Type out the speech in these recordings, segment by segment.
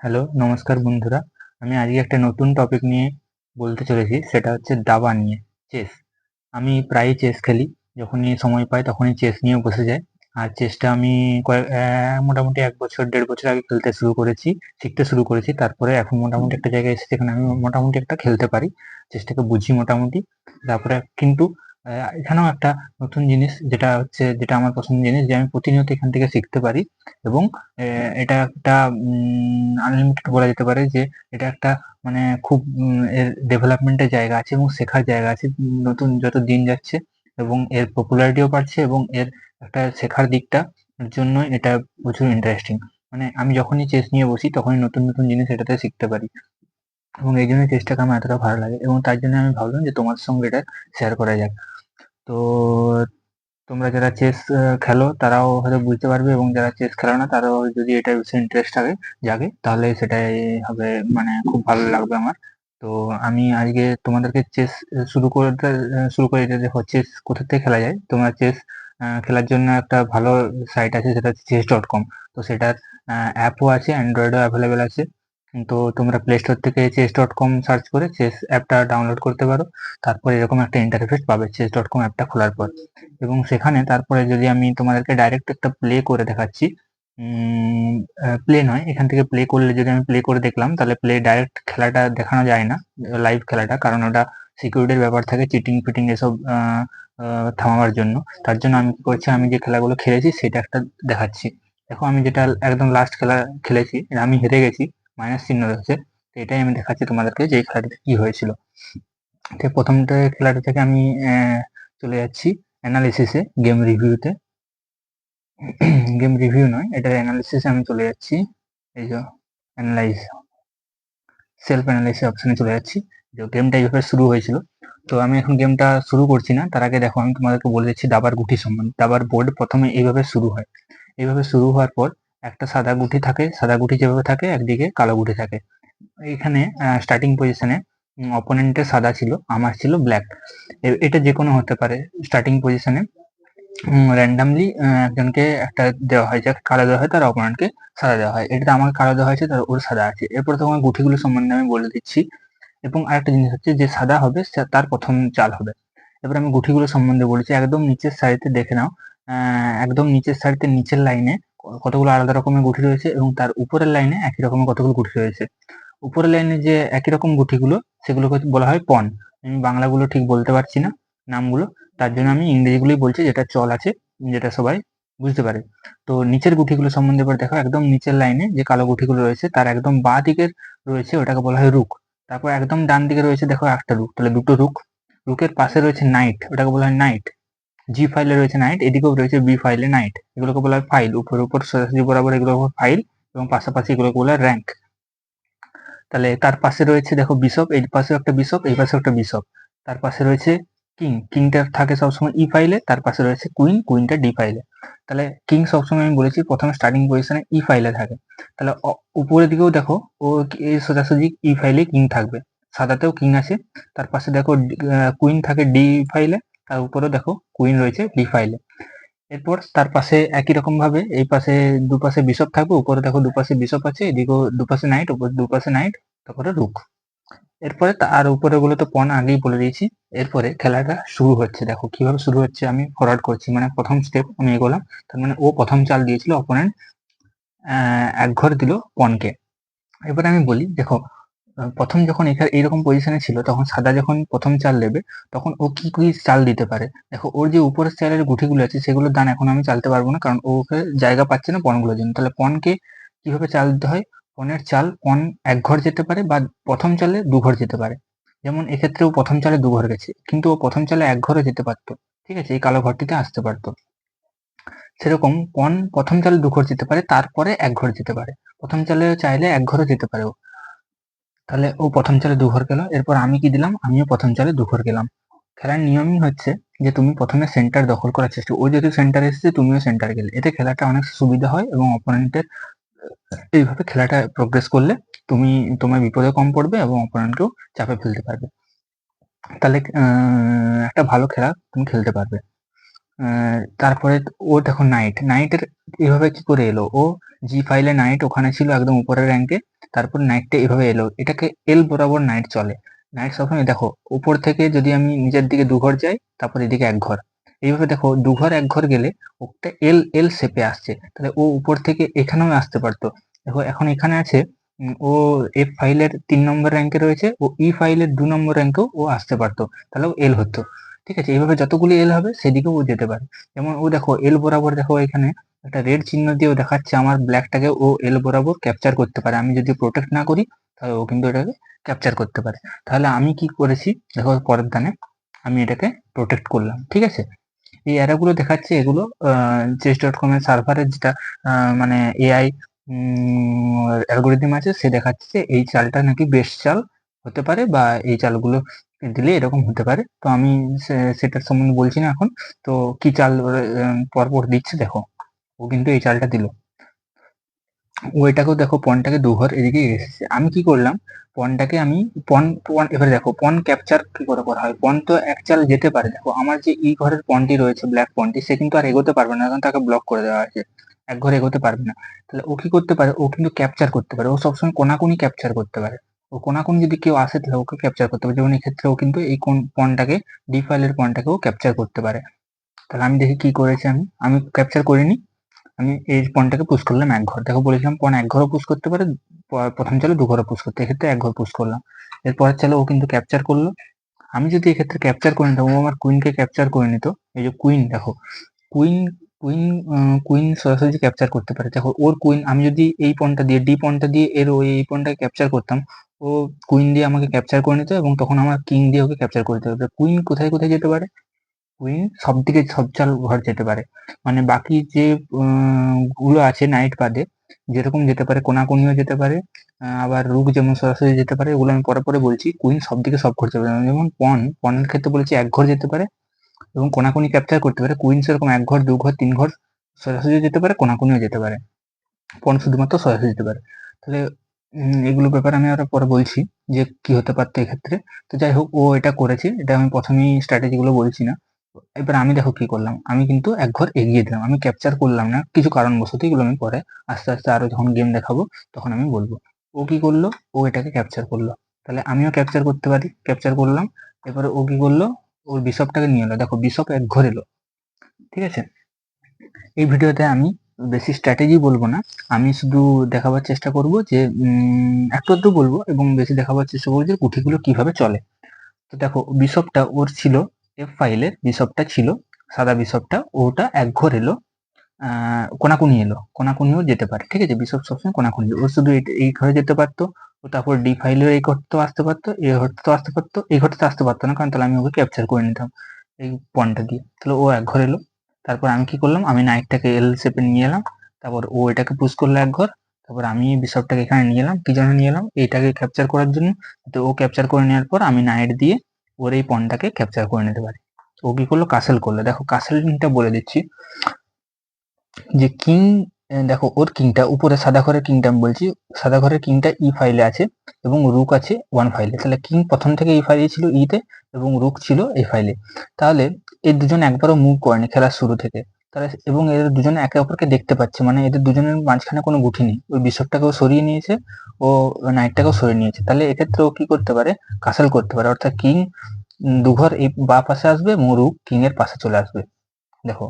Hello নমস্কার বন্ধুরা। আমি আজকে একটা নতুন টপিক নিয়ে বলতে চলেছি, সেটা হচ্ছে দাবা নিয়ে চেস আমি প্রায়ই চেস খেলি, যখনই সময় পাই তখনই চেস নিয়ে বসে যাই। আর চেসটা আমি মোটামুটি এক বছর, দেড় বছর আগে খেলতে শুরু করেছি, শিখতে শুরু করেছি, তারপরে এখন মোটামুটি একটা জায়গায় এসেছি যেখানে আমি মোটামুটি একটা খেলতে পারি চেসটাকে বুঝি মোটামুটি। তারপরে কিন্তু এখানেও একটা নতুন জিনিস যেটা হচ্ছে, যেটা আমার পছন্দের জিনিস যে আমি প্রতিনিয়ত এখান থেকে শিখতে পারি এবং এটা একটা আনলিমিটেড বলা যেতে পারে যে এটা একটা মানে খুব এর ডেভেলপমেন্টের জায়গা আছে এবং শেখার জায়গা আছে, নতুন যত দিন যাচ্ছে এবং এর পপুলারিটিও বাড়ছে এবং এর একটা শেখার দিকটা জন্য এটা প্রচুর ইন্টারেস্টিং মানে আমি যখনই চেস নিয়ে বসি তখনই নতুন নতুন জিনিস এটাতে শিখতে পারি এবং এই জন্য চেষ্টাকে আমার এতটা ভালো লাগে এবং তার জন্য আমি ভাবলাম যে তোমার সঙ্গে এটা শেয়ার করা যাক। তো তোমরা যারা চেস খেলো, তারাও হয়তো বুঝতে পারবে এবং যারা চেস খেলো না, তারাও যদি এটা বিষয়ে ইন্টারেস্ট থাকে, জাগে, তাহলে সেটাই হবে মানে খুব ভালো লাগবে আমার। তো আমি আজকে তোমাদেরকে চেস শুরু করতে শুরু করে দিতে দেখো চেস কোথা থেকে খেলা যায়? তোমরা চেস খেলার জন্য একটা ভালো সাইট আছে, সেটা চেস ডট কম তো সেটার অ্যাপও আছে অ্যান্ড্রয়েডও অ্যাভেলেবেল আছে। তো তোমরা প্লে স্টোর থেকে চেস ডট কম সার্চ করে চেস অ্যাপটা ডাউনলোড করতে পারো। তারপর এরকম একটা ইন্টারফেস পাবে চেস ডট কম অ্যাপটা খোলার পর। এবং সেখানে তারপরে যদি আমি তোমাদেরকে ডাইরেক্ট একটা প্লে করে দেখাচ্ছি প্লে নয়, এখান থেকে প্লে করলে যদি আমি প্লে করে দেখলাম, তাহলে প্লে ডাইরেক্ট খেলাটা দেখানো যায় না লাইভ খেলাটা, কারণ ওটা সিকিউরিটির ব্যাপার থাকে চিটিং ফিটিং এসব থামাবার জন্য। তার জন্য আমি কি করছি, আমি যে খেলাগুলো খেলেছি, সেটা একটা দেখাচ্ছি। দেখো, আমি যেটা একদম লাস্ট খেলা খেলেছি, আমি হেরে গেছি। মাইনাস চিহ্ন রয়েছে, তো এটাই আমি দেখাচ্ছি তোমাদেরকে যে খেলাটিতে কি হয়েছিল। তো প্রথমটা খেলাটা থেকে আমি চলে যাচ্ছি অ্যানালিসিসে গেম রিভিউতে গেম রিভিউ নয়, এটার অ্যানালিসিসে আমি চলে যাচ্ছি। এই যে অ্যানালাইজ সেলফ অ্যানালাইসিস অপশনে চলে যাচ্ছি। যে গেমটা এইভাবে শুরু হয়েছিল। তো আমি এখন গেমটা শুরু করছি না, তার আগে দেখো আমি তোমাদেরকে বলে দিচ্ছি দাবার গুটি সম্বন্ধে। দাবার বোর্ড প্রথমে এইভাবে শুরু হয়। এইভাবে শুরু হওয়ার পর একটা সাদা গুটি থাকে, সাদা গুটি যেভাবে থাকে, একদিকে কালো গুটি থাকে। এখানে স্টার্টিং পজিশনে অপোনেন্টের সাদা ছিল, আমার ছিল ব্ল্যাক এটা যে কোনো হতে পারে স্টার্টিং পজিশনে র্যান্ডামলি একজনকে একটা দেওয়া হয়, যাকে কালো দেওয়া হয়, তার অপোনেন্টকে সাদা দেওয়া হয়। এটাতে আমাকে কালো দেওয়া হয়েছে, তার ওর সাদা আছে। এরপর তোমার গুটিগুলো সম্বন্ধে আমি বলে দিচ্ছি। এবং আরেকটা জিনিস হচ্ছে, যে সাদা হবে তার প্রথম চাল হবে। এবার আমি গুটিগুলো সম্বন্ধে বলেছি, একদম নিচের সারিতে দেখে নাও। একদম নিচের সারিতে, নিচের লাইনে কতগুলো আলাদা রকমের গুটি রয়েছে এবং তার উপরের লাইনে একই রকমের কতগুলো গুটি রয়েছে। উপরের লাইনে যে একই রকম গুটিগুলো সেগুলোকে বলা হয় পন আমি বাংলাগুলো ঠিক বলতে পারছি না নামগুলো, তার জন্য আমি ইংরেজিগুলোই বলছি, যেটা চল আছে, যেটা সবাই বুঝতে পারে। তো নিচের গুটিগুলো সম্বন্ধে এবার দেখো, একদম নিচের লাইনে যে কালো গুটিগুলো রয়েছে, তার একদম বাঁ দিকের রয়েছে, ওটাকে বলা হয় রুক তারপর একদম ডান দিকে রয়েছে, দেখো একটা রুক তাহলে দুটো রুক রুকের পাশে রয়েছে নাইট ওটাকে বলা হয় নাইট জি ফাইলে রয়েছে নাইট এদিকেও রয়েছে বি ফাইলে নাইট এগুলোকে বলা হয় ফাইল উপর উপর সোজাসুজি বরাবর এগুলো ফাইল এবং পাশাপাশি এগুলোকে বলা হয় র্যাঙ্ক তাহলে তার পাশে রয়েছে, দেখো বিশপ এই পাশে একটা বিশপ এই পাশে একটা বিশপ তার পাশে রয়েছে কিং কিংটা থাকে সবসময় ই ফাইলে তার পাশে রয়েছে কুইন কুইনটা ডি ফাইলে তাহলে কিং সবসময় আমি বলেছি, প্রথমে স্টার্টিং পজিশনে ই ফাইলে থাকে। তাহলে উপরের দিকেও দেখো, ও সোজাসুজি ই ফাইলে কিং থাকবে। সাদাতেও কিং আছে, তার পাশে দেখো কুইন থাকে ডি ফাইলে তার উপরেও দেখো কুইন রয়েছে ডি ফাইলে এরপর তার পাশে একই রকম ভাবে এই পাশে দুপাশে বিশপ থাকবে, উপরে দেখো দুপাশে বিশপ আছে এদিকেও দুপাশে নাইট উপর দুপাশে নাইট তারপরে রুক এরপরে তার উপরে গুলো তো পন আগেই বলে দিয়েছি। এরপরে খেলাটা শুরু হচ্ছে, দেখো কীভাবে শুরু হচ্ছে আমি ফরওয়ার্ড করছি। মানে প্রথম স্টেপ আমি এগোলাম, তার মানে ও প্রথম চাল দিয়েছিল অপোনেন্ট এক ঘর দিল পনকে এবার আমি বলি, দেখো প্রথম যখন এখানে এইরকম পজিশনে ছিল, তখন সাদা যখন প্রথম চাল নেবে তখন ও কি কি চাল দিতে পারে? দেখো, ওর যে উপরের চালের গুঠিগুলো আছে, সেগুলোর দান এখন আমি চালতে পারব না, কারণ ওকে জায়গা পাচ্ছে না পনগুলোর জন্য। তাহলে পনকে কীভাবে চাল দিতে হয়? পনেরো চাল পন এক ঘর যেতে পারে বা প্রথম চালে দু ঘর যেতে পারে। যেমন এক্ষেত্রে ও প্রথম চালে দু ঘর গেছে, কিন্তু ও প্রথম চালে এক ঘরে যেতে পারতো। ঠিক আছে, এই কালো ঘরটিতে আসতে পারতো। সেরকম পন প্রথম চালে দু ঘর যেতে পারে, তারপরে এক ঘর যেতে পারে। প্রথম চালে চাইলে এক ঘরে যেতে পারে ও। তাহলে ও প্রথম চালে দু ঘর গেল, এরপর আমি কি দিলাম? আমিও প্রথম চালে দু ঘর গেলাম। খেলার নিয়মই হচ্ছে যে তুমি প্রথমে সেন্টার দখল করার চেষ্টা, ও যেহেতু সেন্টার এসেছে, তুমিও সেন্টার গেলে। এতে খেলাটা অনেক সুবিধা হয় এবং অপোনেন্টের এইভাবে খেলাটা প্রোগ্রেস করলে তুমি, তোমার বিপদে কম পড়বে এবং অপোনেন্টকেও চাপে ফেলতে পারবে। তাহলে একটা ভালো খেলা তুমি খেলতে পারবে। তারপরে ও দেখো নাইট নাইটের এভাবে কি করে এলো? ও জি ফাইলে নাইট ওখানে ছিল একদম উপরের র্যাঙ্কে তারপর নাইটটা এভাবে এলো। এটাকে এল বরাবর নাইট চলে। নাইট সবসময় দেখো, উপর থেকে যদি আমি নিচের দিকে দু ঘর যাই, তারপর এদিকে এক ঘর। এইভাবে দেখো দু ঘর এক ঘর গেলে ওটা এল এল শেপে আসছে। তাহলে ও উপর থেকে এখানেও আসতে পারতো। দেখো, এখন এখানে আছে ও এফ ফাইলের তিন নম্বর র্যাঙ্কে রয়েছে, ও ই ফাইলের দু নম্বর র্যাঙ্কেও ও আসতে পারতো। তাহলে ও এল হতো। ঠিক আছে? এইভাবে যতগুলি এল হবে সেদিকেও ও যেতে পারে। যেমন ও দেখো এল বরাবর দেখো এখানে একটা রেড চিহ্ন দিয়েও দেখাচ্ছে আমার ব্ল্যাকটাকে ও এল বরাবর ক্যাপচার করতে পারে। আমি যদি প্রোটেক্ট না করি, তাহলে ও কিন্তু এটাকে ক্যাপচার করতে পারে। তাহলে আমি কি করেছি? দেখো পরের দানে আমি এটাকে প্রোটেক্ট করলাম, ঠিক আছে? এই অ্যারাগুলো দেখাচ্ছে এগুলো চেস ডট কমের সার্ভারের যেটা মানে এআই অ্যালগোরিদম আছে, সে দেখাচ্ছে এই চালটা নাকি বেস্ট চাল হতে পারে বা এই চালগুলো দিলে এরকম হতে পারে। তো আমি সেটার সম্বন্ধে বলছি না এখন। তো কি চাল পরপর দিচ্ছে দেখো। ও কিন্তু এই চালটা দিল। ওইটাকেও দেখো পনটাকে দুঘর এদিকে এসেছে। আমি কি করলাম? পনটাকে আমি পন পন এবারে দেখো পন ক্যাপচার কি করে করা হয়? পন তো এক চাল যেতে পারে। দেখো, আমার যে ই ঘরের পনটি রয়েছে ব্ল্যাক পনটি সে কিন্তু আর এগোতে পারবে না। কারণ তাকে ব্লক করে দেওয়া আছে। এক ঘরে এগোতে পারবে না। তাহলে ও কি করতে পারে? ও কিন্তু ক্যাপচার করতে পারে। ও সবসময় কোনাকুনি ক্যাপচার করতে পারে। কোনাকুনি যদি কেউ আসে, তাহলে ওকে ক্যাপচার করতে পারে। যেমন এক্ষেত্রে ও কিন্তু এই কোন পনটাকে ডি ফাইলের পনটাকেও ক্যাপচার করতে পারে। তাহলে আমি দেখি কি করেছি আমি। আমি ক্যাপচার করিনি। আমি এই পনটাকে পুশ করলাম এক ঘর। দেখো বলেছিলাম পন এক ঘরও পুশ করতে পারে প্রথম চালে দু ঘরও পুশ করতে। এক্ষেত্রে এক ঘর পুশ করলাম। এরপরের চালে ও কিন্তু ক্যাপচার করল। আমি যদি এক্ষেত্রে ক্যাপচার করে নিতাম, ও আমার কুইনকে ক্যাপচার করে নিত। এই যে কুইন দেখো। কুইন কুইন কুইন সরাসরি ক্যাপচার করতে পারে, দেখো, ওর কুইন আমি যদি এই পনটা দিয়ে ডি পনটা দিয়ে এর ওই, এই পনটাকে ক্যাপচার করতাম ও কুইন দিয়ে আমাকে ক্যাপচার করে নিত এবং তখন আমার কিং দিয়ে ওকে ক্যাপচার করতে হবে কুইন কোথায় কোথায় যেতে পারে? কুইন সব দিকে সব চাল ঘর যেতে পারে। মানে বাকি যে গুলো আছে নাইট বাদে, যেরকম যেতে পারে, কোনাকুনিও যেতে পারে আবার রুক যেমন সরাসরি যেতে পারে ওগুলো আমি পরে পরে বলছি কুইন সব দিকে সব ঘর যেতে পারে। যেমন পন, পনেরো ক্ষেত্রে বলেছি এক ঘর যেতে পারে এবং কোনাকুনি ক্যাপচার করতে পারে। কুইন সেরকম এক ঘর, দু ঘর, তিন ঘর সরাসরি যেতে পারে, কোনাকুনিও যেতে পারে। পন শুধুমাত্র সরাসরি যেতে পারে। তাহলে এগুলো ব্যাপারে আমি আরও পরে বলছি যে কি হতে পারতো এক্ষেত্রে। তো যাই হোক, ও এটা করেছে, এটা আমি প্রথমেই স্ট্র্যাটেজি গুলো বলছি না। এবার আমি দেখো কি করলাম, আমি কিন্তু এক ঘর এগিয়ে দিলাম, আমি ক্যাপচার করলাম না, কিছু কারণবশত এগুলো আমি পরে আস্তে আস্তে আরও যখন গেম দেখাবো, তখন আমি বলব। ও কি করল? ও এটাকে ক্যাপচার করল। তাহলে আমিও ক্যাপচার করতে পারি ক্যাপচার করলাম। এবারে ও কি করল? ওর বিশপটাকে নিয়ে এলো। দেখো, বিশপ এক ঘর এলো। ঠিক আছে? এই ভিডিওতে আমি বেশি স্ট্র্যাটেজি বলব না। আমি শুধু দেখাবার চেষ্টা করব যে একটু একটু বলব এবং বেশি দেখাবার চেষ্টা করব যে কুঠিগুলো কীভাবে চলে। তো দেখো, বিশপটা ওর ছিল এফ ফাইলের বিশপটা ছিল, সাদা বিশপটা, ওটা এক ঘর এলো কোনাকুনি এলো, কোনাকুনিও যেতে পারে, ঠিক আছে? বিশপ সবসময় কোনাকুনি, ও শুধু এই- ঘরে যেতে পারতো, ও তারপর ডি ফাইলের এই ঘর তো আসতে পারতো এই তো আসতে পারতো, এই ঘরতে আসতে পারতো না, কারণ তাহলে আমি ওকে ক্যাপচার করে নিতাম, এই পয়েন্টটা দিয়ে। তাহলে ও এক ঘর এলো তারপর আমি কি করলাম? আমি নাইটটাকে এল শেপে নিয়ে এলাম। তারপর ও এটাকে পুশ করল এক ঘর। তারপর আমি বিশপটাকে এখানে নিয়ে এলাম। কি জন্য নিয়ে এলাম? এইটাকে ক্যাপচার করার জন্য। তো ও ক্যাপচার করে নেওয়ার পর আমি নাইট দিয়ে ওর এই পয়েন্টটাকে ক্যাপচার করে নিতে পারি। ও কি করল? কাসেল করল। দেখো কাসেলটা বলে দিচ্ছি। যে কিং দেখো, ওর কিংটা উপরে সাদা ঘরের কিংটা আমি বলছি। সাদা ঘরের কিংটা ই ফাইলে আছে এবং রুক আছে ওয়ান ফাইলে তাহলে কিং প্রথম থেকে এই ফাইলে ছিল ইতে এবং রুক ছিল এই ফাইলে তাহলে এই দুজন একবারও মুভ করেনি খেলার শুরু থেকে। তারা এবং এদের দুজনে একে অপরকে দেখতে পাচ্ছে। মানে এদের দুজনের মাঝখানে কোনো গুটি নেই। ওই বিশপটাকেও সরিয়ে নিয়েছে, ও নাইটটাকেও সরিয়ে নিয়েছে। তাহলে এক্ষেত্রে ও কি করতে পারে? কাসাল করতে পারে। অর্থাৎ কিং দুঘর এই বা পাশে আসবে এবং রুক কিং এর পাশে চলে আসবে। দেখো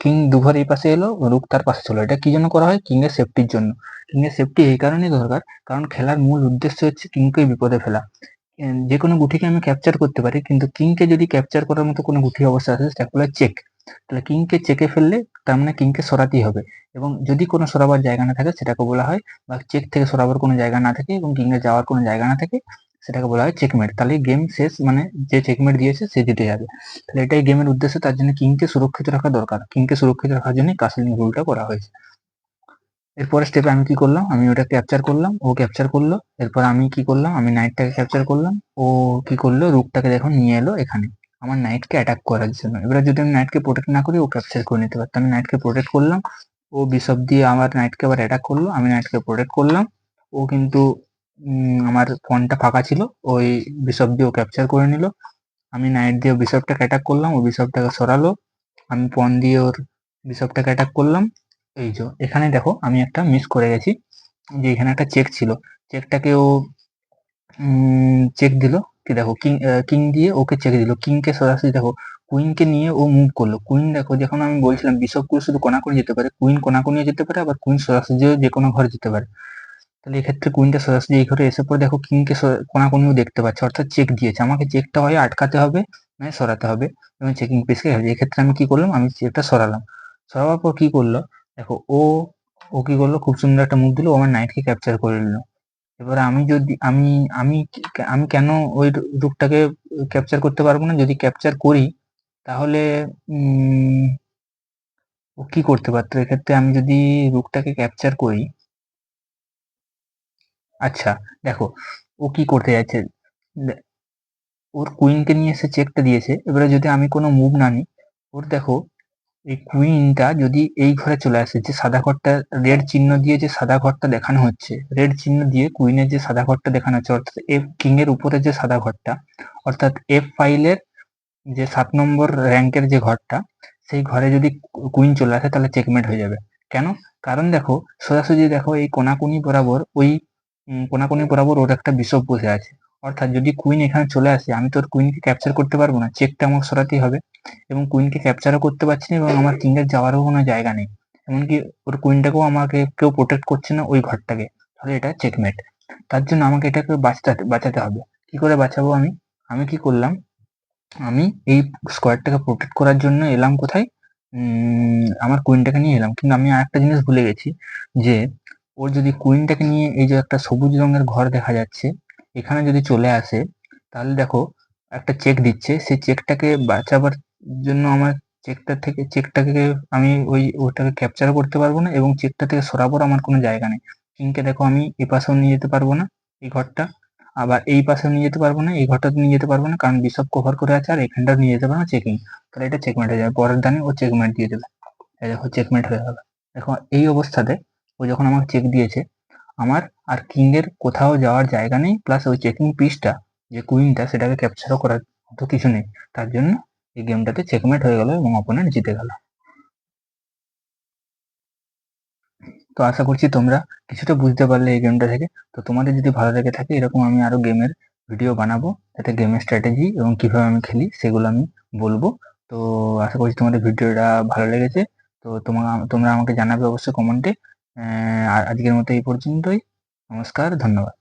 কিং দুঘর এই পাশে এলো রুক তার পাশে চলো এটা কি জন্য করা হয়? কিং এর সেফটির জন্য। কিং এর সেফটি এই কারণেই দরকার। কারণ খেলার মূল উদ্দেশ্য হচ্ছে কিংকে বিপদে ফেলা। যে কোনো গুটিকে আমি ক্যাপচার করতে পারি, কিন্তু কিংকে যদি ক্যাপচার করার মতো কোনো গুটি অবস্থা আছে সেটা হলো চেক তাহলে কিংকে চেকে ফেললে তার মানে কিংকে সরাতেই হবে। এবং যদি কোনো সরাবার জায়গা না থাকে, সেটাকে বলা হয়, বা চেক থেকে সরাবার কোনো জায়গা না থাকে এবং কিংকে যাওয়ার কোনো জায়গা না থাকে, সেটাকে বলা হয় চেকমেট তাহলে গেম শেষ মানে যে চেকমেট দিয়েছে, সে জিতে যাবে। তাহলে এটাই গেমের উদ্দেশ্য, তার জন্য কিংকে সুরক্ষিত রাখা দরকার। কিংকে সুরক্ষিত রাখার জন্য কাসলিং রুলটা করা হয়েছে। এরপরে স্টেপে আমি কি করলাম? আমি ওটা ক্যাপচার করলাম, ও ক্যাপচার করল, এরপর আমি কি করলাম? আমি নাইটটাকে ক্যাপচার করলাম, ও কি করল? রুকটাকে দেখো নিয়ে এলো এখানে। আমার নাইটকে অ্যাটাক করার জন্য। এবার যদি আমি নাইটকে প্রোটেক্ট না করি, ও ক্যাপচার করে নিতে পারতো। আমি নাইটকে প্রোটেক্ট করলাম, ও বিশপ দিয়ে আমার নাইটকে আবার অ্যাটাক করল, আমি নাইটকে প্রোটেক্ট করলাম। ও কিন্তু আমার ফোনটা ফাঁকা ছিল, ওই বিশপ দিয়ে ও ক্যাপচার করে নিল। আমি নাইট দিয়ে বিশপটাকে অ্যাটাক করলাম, ও বিশপটাকে সরালো। আমি পন দিয়ে ওর বিশপটাকে অ্যাটাক করলাম। এই যে, এখানে দেখো আমি একটা মিস করে গেছি, যে এখানে একটা চেক ছিল। চেকটাকে ও চেক দিল কি দেখো কিং কিং দিয়ে ওকে চেক দিল। কিংকে সরাসরি দেখো কুইনকে নিয়ে ও মুভ করল। কুইন দেখো, যখন আমি বলছিলাম বিশপগুলো শুধু কোনাকুনি যেতে পারে কুইন কোনাকুনিও যেতে পারে, আবার কুইন সরাসরিও যে কোনো ঘরে যেতে পারে। তাহলে এক্ষেত্রে কুইনটা সরাসরি এই ঘরে এসে পরে দেখো কিংকে কোনাকুনিও দেখতে পাচ্ছে, অর্থাৎ চেক দিয়েছে। আমাকে চেকটা হয় আটকাতে হবে নয় সরাতে হবে, এবং চেকিং পিসকে এক্ষেত্রে আমি কি করলাম? আমি চেকটা সরালাম। সরাবার পর কি করল? দেখো, ও ও কি করল? খুব সুন্দর একটা মুভ দিল, ও আমার নাইটকে ক্যাপচার করে নিল। এবার আমি যদি, আমি আমি আমি কেন ওই রুকটাকে ক্যাপচার করতে পারব না? যদি ক্যাপচার করি, তাহলে ও কি করতে পারতো? এক্ষেত্রে আমি যদি রুকটাকে ক্যাপচার করি আচ্ছা দেখো, ও কি করতে যাচ্ছে? ওর কুইনকে নিয়ে এসে চেকটা দিয়েছে। এবারে যদি আমি কোনো মুভ না নিই, ওর দেখো এই কুইনটা যদি এই ঘরে চলে আসে, যে সাদা ঘরটা রেড চিহ্ন দিয়ে যে সাদা ঘরটা দেখানো হচ্ছে রেড চিহ্ন দিয়ে কুইনের যে সাদা ঘরটা দেখানো হচ্ছে, অর্থাৎ এফ কিং এর উপরে যে সাদা ঘরটা, অর্থাৎ এফ ফাইলের যে সাত নম্বর র্যাঙ্কের যে ঘরটা, সেই ঘরে যদি কুইন চলে আসে, তাহলে চেকমেট হয়ে যাবে। কেন? কারণ দেখো, সোজাসুজি দেখো, এই কোনাকুনি বরাবর ওই কোনাকুনি বরাবর ওর একটা বিশপ বসে আছে। অর্থাৎ যদি কুইন এখানে চলে আসে, আমি তোর কুইনকে ক্যাপচার করতে পারব না চেকটা আমার সরাতেই হবে। এবং কুইনকে ক্যাপচারও করতে পারছি না এবং আমার কিংয়ের যাওয়ারও কোনো জায়গা নেই। এমনকি ওর কুইনটাকেও আমাকে কেউ প্রোটেক্ট করছে না ওই ঘরটাকে। তাহলে এটা চেকমেট তার জন্য আমাকে এটাকে বাঁচাতে বাঁচাতে হবে। কি করে বাঁচাবো আমি? আমি কি করলাম? আমি এই স্কোয়ারটাকে প্রোটেক্ট করার জন্য এলাম কোথায়? আমার কুইনটাকে নিয়ে এলাম। কিন্তু আমি আরেকটা জিনিস ভুলে গেছি যে, ওর যদি কুইনটাকে নিয়ে এই যে একটা সবুজ রঙের ঘর দেখা যাচ্ছে এখানে যদি চলে আসে, তাহলে দেখো একটা চেক দিচ্ছে। সেই চেকটাকে বাঁচাবার জন্য আমার চেকটা থেকে চেকটাকে আমি ওই, ওটাকে ক্যাপচার করতে পারব না এবং চেকটা থেকে সরাবার আমার কোনো জায়গা নেই। কিংকে দেখো আমি এ পাশেও নিয়ে যেতে পারব না, এই ঘরটা। আবার এই পাশেও নিয়ে যেতে পারব না, এই ঘরটা নিয়ে যেতে পারব না, কারণ বিশপ কভার করে আছে আর এখানটা নিয়ে যেতে পারব না চেকিং তাহলে এটা চেকমেন্ট হয়ে যাবে, পরের দানে ও চেকমেন্ট দিয়ে দেবে। দেখো চেকমেন্ট হয়ে যাবে দেখো এই অবস্থাতে ও যখন আমাকে চেক দিয়েছে আমার আর কিংয়ের কোথাও যাওয়ার জায়গা নেই প্লাস ওই চেকিং পিসটা যে কুইনটা সেটাকে ক্যাপচারও করার মতো কিছু নেই। তার জন্য এই গেমটাতে চেকমেট হয়ে গেল এবং অপোনেন্ট জিতে গেল। তো আশা করছি তোমরা কিছুটা বুঝতে পারলে এই গেমটা থেকে। তো তোমাদের যদি ভালো লেগে থাকে, এরকম আমি আরও গেমের ভিডিও বানাবো, যাতে গেমের স্ট্র্যাটেজি এবং কীভাবে আমি খেলি সেগুলো আমি বলব। তো আশা করছি তোমাদের ভিডিওটা ভালো লেগেছে। তো তোমার তোমরা আমাকে জানাবে অবশ্যই কমেন্টে আর আজকের মতো এই পর্যন্তই। নমস্কার ধন্যবাদ।